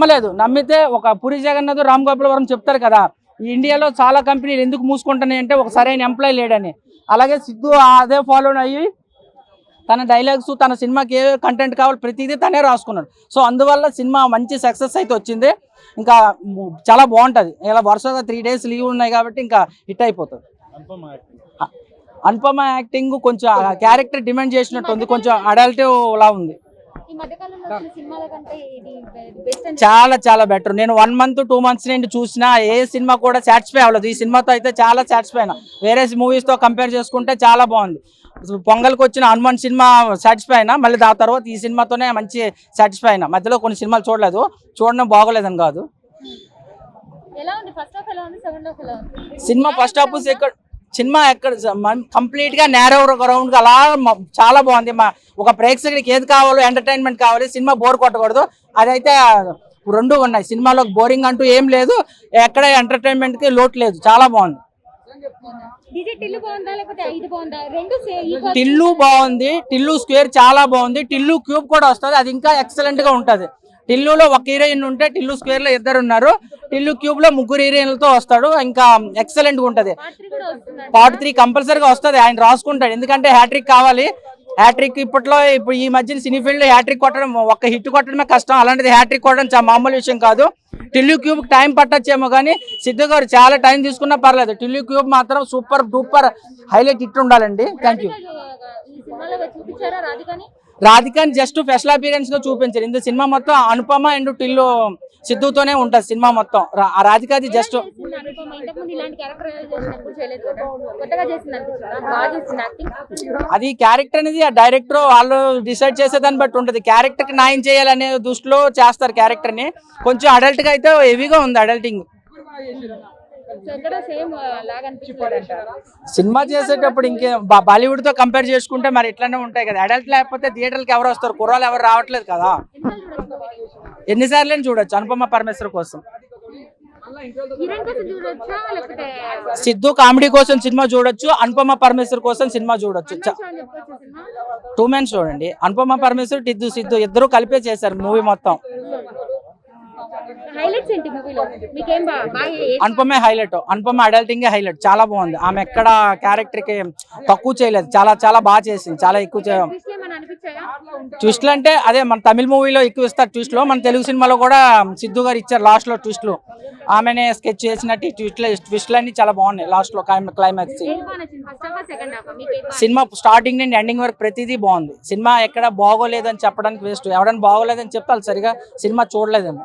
నమ్మలేదు. నమ్మితే ఒక పురి జగన్నాథ్ రామ్ గోపాల్ వరం చెప్తారు కదా ఈ ఇండియాలో చాలా కంపెనీలు ఎందుకు మూసుకుంటున్నాయి అంటే ఒక సరైన ఎంప్లాయ్ లేడని. అలాగే సిద్ధు అదే ఫాలో అయ్యి తన డైలాగ్స్ తన సినిమాకి ఏ కంటెంట్ కావాలి ప్రతిదీ తనే రాసుకున్నాడు. సో అందువల్ల సినిమా మంచి సక్సెస్ అయితే వచ్చింది. ఇంకా చాలా బాగుంటుంది. ఇలా వరుసగా త్రీ డేస్ లీవ్ ఉన్నాయి కాబట్టి ఇంకా హిట్ అయిపోతుంది. అనుపమ యాక్టింగ్ కొంచెం క్యారెక్టర్ డిమాండ్ చేసినట్టు ఉంది. కొంచెం అడల్టివ్ లా ఉంది. చాలా చాలా బెటర్ నేను వన్ మంత్ టూ మంత్స్ నుండి చూసిన ఏ సినిమా కూడా సాటిస్ఫై అవ్వలేదు. ఈ సినిమాతో అయితే చాలా సాటిస్ఫై అయినా. వేరే మూవీస్తో కంపేర్ చేసుకుంటే చాలా బాగుంది. పొంగల్కి వచ్చిన హనుమాన్ సినిమా సాటిస్ఫై అయినా మళ్ళీ దాని తర్వాత ఈ సినిమాతోనే మంచి సాటిస్ఫై అయినా. మధ్యలో కొన్ని సినిమాలు చూడలేదు. చూడడం బాగోలేదని కాదు. ఉంది? ఫస్ట్ హాఫ్ సెకండ్ సినిమా ఎక్కడ కంప్లీట్గా నేరో గ్రౌండ్ అలా చాలా బాగుంది. మా ఒక ప్రేక్షకుడికి ఏది కావాలో ఎంటర్టైన్మెంట్ కావాలి సినిమా బోర్ కొట్టకూడదు. అదైతే రెండు ఉన్నాయి. సినిమాలో బోరింగ్ అంటూ ఏం లేదు. ఎక్కడ ఎంటర్టైన్మెంట్కి లోటు లేదు. చాలా బాగుంది. టిల్లు బాగుంది టిల్లు స్క్వేర్ చాలా బాగుంది. టిల్లు క్యూబ్ కూడా వస్తుంది. అది ఇంకా ఎక్సలెంట్గా ఉంటది. టిల్లులో ఒక హీరోయిన్ ఉంటే టిల్లు స్క్వేర్లో ఇద్దరు ఉన్నారు. టిల్లు క్యూబ్లో ముగ్గురు హీరోయిన్లతో వస్తాడు. ఇంకా ఎక్సలెంట్గా ఉంటది. పార్ట్ త్రీ కంపల్సరీగా వస్తుంది. ఆయన రాసుకుంటాడు. ఎందుకంటే హ్యాట్రిక్ కావాలి. హ్యాట్రిక్ ఇప్పట్లో ఇప్పుడు ఈ మధ్యన సినీ ఫీల్డ్ హ్యాట్రిక్ కొట్టడం ఒక్క హిట్ కొట్టడమే కష్టం. అలాంటిది హ్యాట్రిక్ కొట్టడం చాలా మామూలు విషయం కాదు. టిల్లు క్యూబ్ టైం పట్టచ్చేమో కానీ సిద్ధు గారు చాలా టైం తీసుకున్నా పర్లేదు. టిల్లు క్యూబ్ మాత్రం సూపర్ డూపర్ హైలైట్ హిట్ ఉండాలండి థ్యాంక్ యూ రాధికాని జస్ట్ స్పెషల్ అపీరెన్స్గా చూపించారు. ఇంత సినిమా మొత్తం అనుపమ అండ్ టిల్లు సిద్ధుతోనే ఉంటుంది సినిమా మొత్తం. రాధికాది జస్ట్ అది క్యారెక్టర్ అనేది ఆ డైరెక్టర్ వాళ్ళు డిసైడ్ చేసే దాన్ని బట్టి ఉంటుంది. క్యారెక్టర్కి న్యాయం చేయాలనే దృష్టిలో చేస్తారు క్యారెక్టర్ని. కొంచెం అడల్ట్గా అయితే హెవీగా ఉంది అడల్టింగ్ సినిమా చేసేటప్పుడు ఇంకే బాలీవుడ్తో కంపేర్ చేసుకుంటే మరి ఇట్లానే ఉంటాయి కదా. అడల్ట్ లేకపోతే థియేటర్కి ఎవరు వస్తారు? కుర్రాలు ఎవరు రావట్లేదు కదా. ఎన్నిసార్లు చూడొచ్చు అనుపమ పరమేశ్వర్ కోసం. హీరోయిన్ కోసం చూడొచ్చా? లేకపోతే సిద్ధు కామెడీ కోసం సినిమా చూడొచ్చు అనుపమ పరమేశ్వర్ కోసం సినిమా చూడొచ్చు. టూ మెన్స్ చూడండి అనుపమ పరమేశ్వర్ టిద్దు సిద్ధు ఇద్దరు కలిపే చేశారు మూవీ మొత్తం. హైలైట్స్ ఏంటి మూవీలో మీకేం బాగా అనుపమే హైలైట్ అనుపమ అడల్టింగ్ హైలైట్ చాలా బాగుంది. ఆమె ఎక్కడ క్యారెక్టర్కి తక్కువ చేయలేదు. చాలా చాలా బాగా చేసింది. చాలా ఎక్కువ చే- ట్విస్ట్లు ఏమైనా అనిపించాయా? ట్విస్ట్లు అంటే అదే మన తమిళ మూవీలో ఎక్కువ ఇస్తారు ట్విస్ట్లు మన తెలుగు సినిమాలో కూడా సిద్ధు గారు ఇచ్చారు లాస్ట్లో ట్విస్ట్లు ఆమెనే స్కెచ్ చేసినట్టు ఈ ట్విస్ట్లు ట్విస్ట్లు అన్ని చాలా బాగున్నాయి. లాస్ట్లో క్లైమాక్స్ సినిమా స్టార్టింగ్ నుండి ఎండింగ్ వరకు ప్రతిదీ బాగుంది. సినిమా ఎక్కడ బాగోలేదని చెప్పడానికి వేస్ట్ ఎవడన్నా బాగోలేదని చెప్తే సరిగా సినిమా చూడలేదేమో.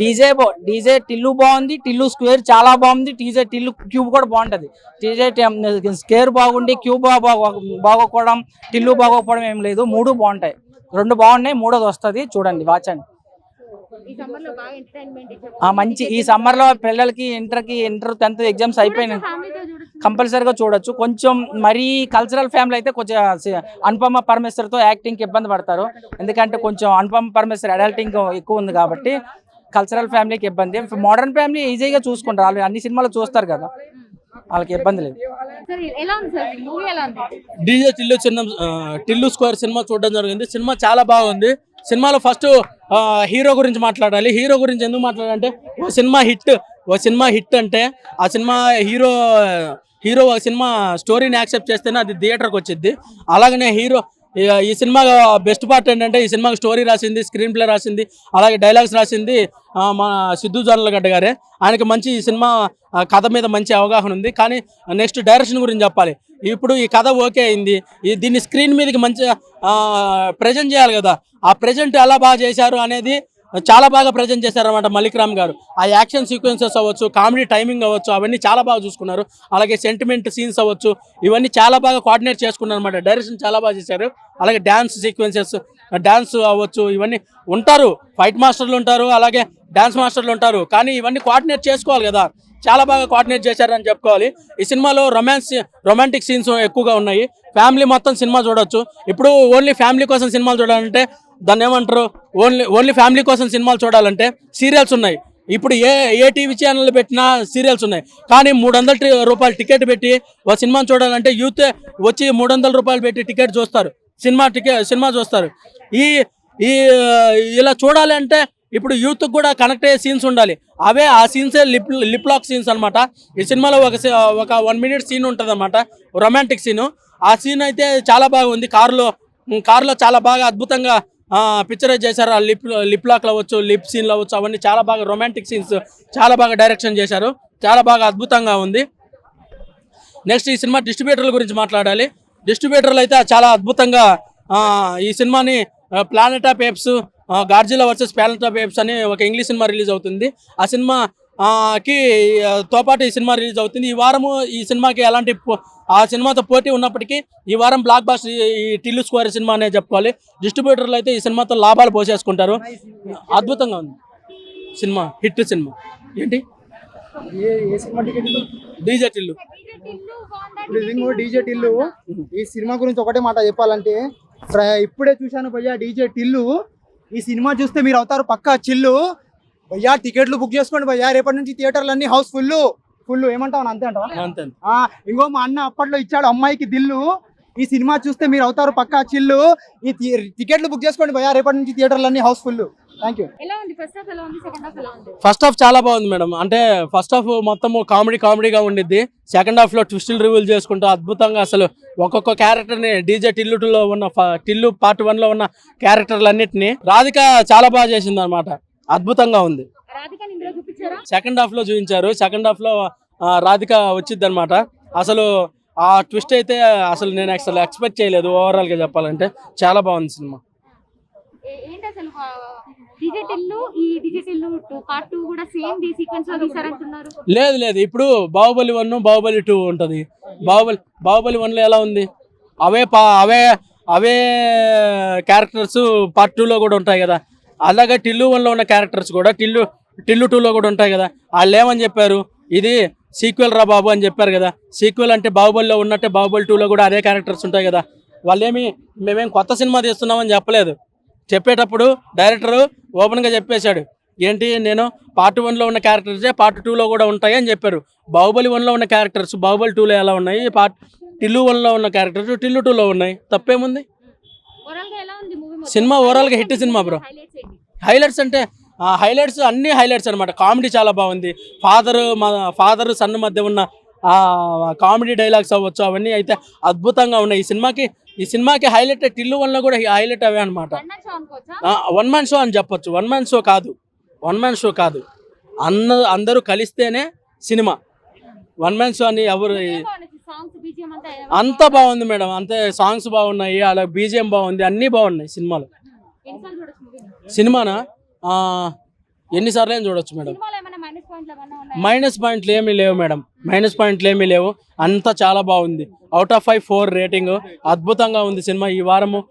డీజే డీజే టిల్లు బాగుంది టిల్లు స్క్వేర్ చాలా బాగుంది డీజే టిల్లు క్యూబ్ కూడా బాగుంటుంది. డీజే స్క్వేర్ బాగుండి క్యూబ్ బాగోకపోవడం టిల్లు బాగోకపోవడం ఏం లేదు. మూడు బాగుంటాయి. రెండు బాగున్నాయి మూడోది వస్తుంది. చూడండి వాచండి మంచి ఈ సమ్మర్లో పిల్లలకి ఇంటర్కి ఇంటర్ టెన్త్ ఎగ్జామ్స్ అయిపోయినాయి. కంపల్సరీగా చూడొచ్చు. కొంచెం మరీ కల్చరల్ ఫ్యామిలీ అయితే కొంచెం అనుపమ పరమేశ్వర్తో యాక్టింగ్కి ఇబ్బంది పడతారు. ఎందుకంటే కొంచెం అనుపమ పరమేశ్వర్ అడల్టింగ్ ఎక్కువ ఉంది కాబట్టి కల్చరల్ ఫ్యామిలీకి ఇబ్బంది. మోడర్న్ ఫ్యామిలీ ఈజీగా చూసుకుంటారు. వాళ్ళు అన్ని సినిమాలు చూస్తారు కదా. వాళ్ళకి ఇబ్బంది లేదు. సార్ ఎలా ఉంది సార్? మూవీ ఎలా ఉంది? డీజే టిల్లు చిన్న టిల్లు స్క్వేర్ సినిమా చూడడం జరిగింది. సినిమా చాలా బాగుంది. సినిమాలో ఫస్ట్ హీరో గురించి మాట్లాడాలి. హీరో గురించి ఎందుకు మాట్లాడాలంటే సినిమా హిట్. ఓ సినిమా హిట్ అంటే ఆ సినిమా హీరో హీరో ఒక సినిమా స్టోరీని యాక్సెప్ట్ చేస్తేనే అది థియేటర్కి వచ్చింది అలాగనే హీరో ఈ- సినిమా బెస్ట్ పార్ట్ ఏంటంటే ఈ సినిమాకి స్టోరీ రాసింది స్క్రీన్ ప్లే రాసింది అలాగే డైలాగ్స్ రాసింది మా సిద్ధు జొన్నలగడ్డ గారే. ఆయనకి మంచి ఈ సినిమా కథ మీద మంచి అవగాహన ఉంది. కానీ నెక్స్ట్ డైరెక్షన్ గురించి చెప్పాలి. ఇప్పుడు ఈ కథ ఓకే అయింది. ఈ దీన్ని స్క్రీన్ మీదకి మంచిగా ప్రజెంట్ చేయాలి కదా. ఆ ప్రజెంట్ ఎలా బాగా చేశారు అనేది చాలా బాగా ప్రజెంట్ చేశారు అనమాట గారు. ఆ యాక్షన్ సీక్వెన్సెస్ అవ్వచ్చు కామెడీ టైమింగ్ అవ్వచ్చు అవన్నీ చాలా బాగా చూసుకున్నారు. అలాగే సెంటిమెంట్ సీన్స్ అవ్వచ్చు ఇవన్నీ చాలా బాగా కోఆర్డినేట్ చేసుకున్నారు అనమాట డైరెక్షన్ చాలా బాగా చేశారు. అలాగే డ్యాన్స్ సీక్వెన్సెస్ డ్యాన్స్ అవ్వచ్చు ఇవన్నీ ఉంటారు. ఫైట్ మాస్టర్లు ఉంటారు అలాగే డ్యాన్స్ మాస్టర్లు ఉంటారు. కానీ ఇవన్నీ కోఆర్డినేట్ చేసుకోవాలి కదా. చాలా బాగా కోఆర్డినేట్ చేశారని చెప్పుకోవాలి. ఈ సినిమాలో రొమాన్స్ రొమాంటిక్ సీన్స్ ఎక్కువగా ఉన్నాయి. ఫ్యామిలీ మొత్తం సినిమా చూడొచ్చు. ఇప్పుడు ఓన్లీ ఫ్యామిలీ కోసం సినిమాలు చూడాలంటే దాన్ని ఏమంటారు? ఓన్లీ ఓన్లీ ఫ్యామిలీ కోసం సినిమాలు చూడాలంటే సీరియల్స్ ఉన్నాయి. ఇప్పుడు ఏ ఏ టీవీ ఛానల్ పెట్టినా సీరియల్స్ ఉన్నాయి. కానీ మూడు వందల రూపాయలు టికెట్ పెట్టి ఒక సినిమాను చూడాలంటే యూత్ వచ్చి మూడు వందల రూపాయలు పెట్టి టికెట్ చూస్తారు. సినిమా టికెట్ సినిమా చూస్తారు. ఈ ఈ ఇలా చూడాలి అంటే ఇప్పుడు యూత్ కూడా కనెక్ట్ అయ్యే సీన్స్ ఉండాలి. అవే ఆ సీన్సే లిప్ లిప్ లాక్ సీన్స్ అనమాట ఈ సినిమాలో ఒక సీ- ఒక వన్ మినిట్ సీన్ ఉంటుంది అనమాట రొమాంటిక్ సీను ఆ సీన్ అయితే చాలా బాగుంది. కారులో కారులో చాలా బాగా అద్భుతంగా పిక్చరైజ్ చేశారు? ఆ లిప్ లిప్ లాక్లు అవ్వచ్చు లిప్ సీన్లు అవ్వచ్చు అవన్నీ చాలా బాగా రొమాంటిక్ సీన్స్ చాలా బాగా డైరెక్షన్ చేశారు. చాలా బాగా అద్భుతంగా ఉంది. నెక్స్ట్ ఈ సినిమా డిస్ట్రిబ్యూటర్ల గురించి మాట్లాడాలి. డిస్ట్రిబ్యూటర్లు అయితే చాలా అద్భుతంగా ఈ సినిమాని planet of apes Godzilla versus planet of apes అని ఒక ఇంగ్లీష్ సినిమా రిలీజ్ అవుతుంది. ఆ సినిమా కి ఆ, తో పాటు ఈ సినిమా రిలీజ్ అవుతుంది. ఈ వారము ఈ సినిమాకి ఎలాంటి పో- ఆ సినిమాతో పోటీ ఉన్నప్పటికీ ఈ వారం బ్లాక్ బాస్టర్ ఈ టిల్లు స్క్వేర్ సినిమా అనే చెప్పుకోవాలి. డిస్ట్రిబ్యూటర్లు అయితే ఈ సినిమాతో లాభాలు పోసేసుకుంటారు. అద్భుతంగా ఉంది. Cinema hit cinema. ఏంటి? డీజే టిల్లు. డీజే టిల్లు. ఈ సినిమా గురించి ఒకటే మాట చెప్పాలంటే ఇప్పుడే చూశాను భయ్యా డీజే టిల్లు. ఈ సినిమా చూస్తే మీరు అవుతారు పక్కా చిల్లు. భయ్యా టికెట్లు బుక్ చేసుకోండి భయ్యా. రేపటి నుంచి థియేటర్లు అన్ని హౌస్ ఫుల్ ఫుల్ ఏమంటావు అంతే అంటావా? ఇంకో మా అన్న అప్పట్లో ఇచ్చాడు అమ్మాయికి దిల్లు. ఈ సినిమా చూస్తే మీరు అవుతారు పక్కా చిల్లు. ఈ టికెట్లు బుక్ చేసుకోండి భయ్యా. రేపటి నుంచి థియేటర్లు అన్ని హౌస్ ఫుల్ ఫస్ట్ హాఫ్ ఎలా ఉంది? సెకండ్ హాఫ్ ఎలా ఉంది? ఫస్ట్ హాఫ్ చాలా బాగుంది మేడం. అంటే ఫస్ట్ హాఫ్ మొత్తం కామెడీ కామెడీగా ఉండిద్ది. సెకండ్ హాఫ్లో ట్విస్టులు రివీల్ చేసుకుంటూ అద్భుతంగా అసలు ఒక్కొక్క క్యారెక్టర్ని డీజే టిల్లు two లో ఉన్న టిల్లు పార్ట్ వన్లో ఉన్న క్యారెక్టర్లన్నిటిని రాధిక చాలా బాగా చేసింది అనమాట అద్భుతంగా ఉంది. సెకండ్ హాఫ్లో చూపించారు. సెకండ్ హాఫ్లో రాధిక వచ్చింది అనమాట అసలు ఆ ట్విస్ట్ అయితే అసలు నేను అసలు ఎక్స్పెక్ట్ చేయలేదు ఓవరాల్గా చెప్పాలంటే. చాలా బాగుంది సినిమా. లో లేదు లేదు. ఇప్పుడు బాహుబలి వన్ బాహుబలి టూ ఉంటుంది. బాహుబలి బాహుబలి వన్లో ఎలా ఉంది? అవే అవే అవే క్యారెక్టర్స్ పార్ట్ టూలో కూడా ఉంటాయి కదా. అలాగే టిల్లు వన్లో ఉన్న క్యారెక్టర్స్ కూడా టిల్లు టిల్లు టూలో కూడా ఉంటాయి కదా. వాళ్ళు ఏమని చెప్పారు? ఇది సీక్వెల్ రా బాబు అని చెప్పారు కదా. సీక్వెల్ అంటే బాహుబలిలో ఉన్నట్టే బాహుబలి టూలో కూడా అదే క్యారెక్టర్స్ ఉంటాయి కదా. వాళ్ళేమి మేమేం కొత్త సినిమా తీస్తున్నామని చెప్పలేదు. చెప్పేటప్పుడు డైరెక్టర్ ఓపెన్గా చెప్పేశాడు. ఏంటి నేను పార్ట్ వన్లో ఉన్న క్యారెక్టర్సే పార్ట్ టూలో కూడా ఉంటాయి అని చెప్పారు. బాహుబలి వన్లో ఉన్న క్యారెక్టర్స్ బాహుబలి టూలో ఎలా ఉన్నాయి? పార్ట్ టిల్లు వన్లో ఉన్న క్యారెక్టర్స్ టిల్లు టూలో ఉన్నాయి. తప్పేముంది ఓవరాల్గా ఎలా ఉంది మూవీ సినిమా overall గా hit సినిమా bro. హైలైట్స్ అంటే హైలైట్స్ అన్ని హైలైట్స్ అనమాట కామెడీ చాలా బాగుంది. ఫాదర్ మా ఫాదర్ సన్ మధ్య ఉన్న కామెడీ డైలాగ్స్ అవ్వచ్చు అవన్నీ అయితే అద్భుతంగా ఉన్నాయి. ఈ సినిమాకి ఈ సినిమాకి హైలైట్ టిల్లు వన్లో కూడా హైలైట్ అవే అనమాట వన్ మ్యాన్ షో అని చెప్పొచ్చు. వన్ మ్యాన్ షో కాదు. వన్ మ్యాన్ షో కాదు. అన్న అందరూ కలిస్తేనే సినిమా. వన్ మ్యాన్ షో అని ఎవరు అంతా బాగుంది మేడం. అంతే సాంగ్స్ బాగున్నాయి అలా బీజిఎం బాగుంది అన్నీ బాగున్నాయి సినిమాలో. సినిమానా? ఎన్నిసార్లు ఏం చూడొచ్చు మేడం. మైనస్ పాయింట్లు ఏమీ లేవు మేడం. మైనస్ పాయింట్లు ఏమీ లేవు. అంతా చాలా బాగుంది. Out of five four rating అద్భుతంగా ఉంది సినిమా. ఈ వారము